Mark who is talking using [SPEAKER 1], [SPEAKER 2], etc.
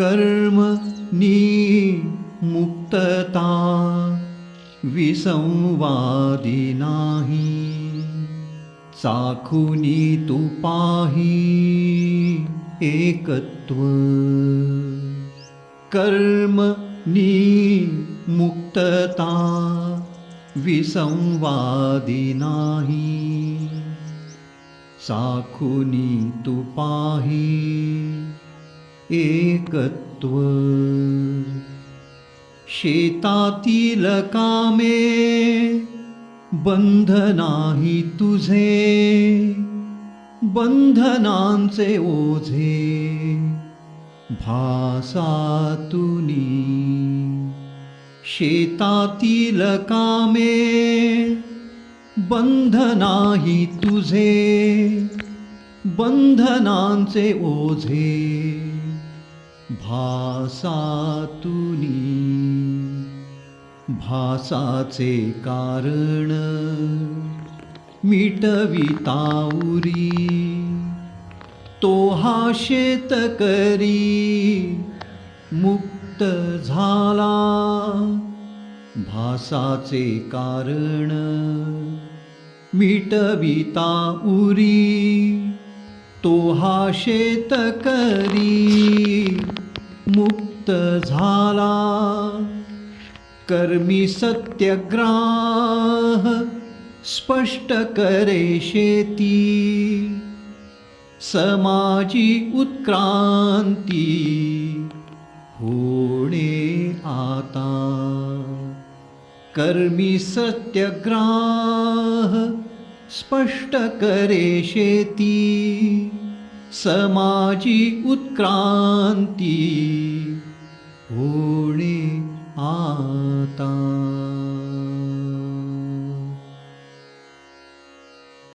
[SPEAKER 1] कर्म नी मुक्तता विसंवादी नाही. चाखुनी तू पाही एकत्व. कर्म नी मुक्तता विसंवादी नाही. साखुनी तू पाही एकत्व. शेतातील कामे बंध नाही तुझे बंधनांचे ओझे. भासातुनी शेतातील कामे बंध नाही तुझे बंधनांचे ओझे. भासातुनी भासाचे कारण मिटविताउरी. तो हा शेतकरी मुक्त झाला. भासाचे कारण मिटविता उरी तो हा शेतकरी मुक्त झाला. कर्मी सत्यग्राह स्पष्ट करे शेती. समाजी उत्क्रांती होणे आता. कर्मी सत्यग्राह स्पष्ट करे शेती. समाजी उत्क्रांती.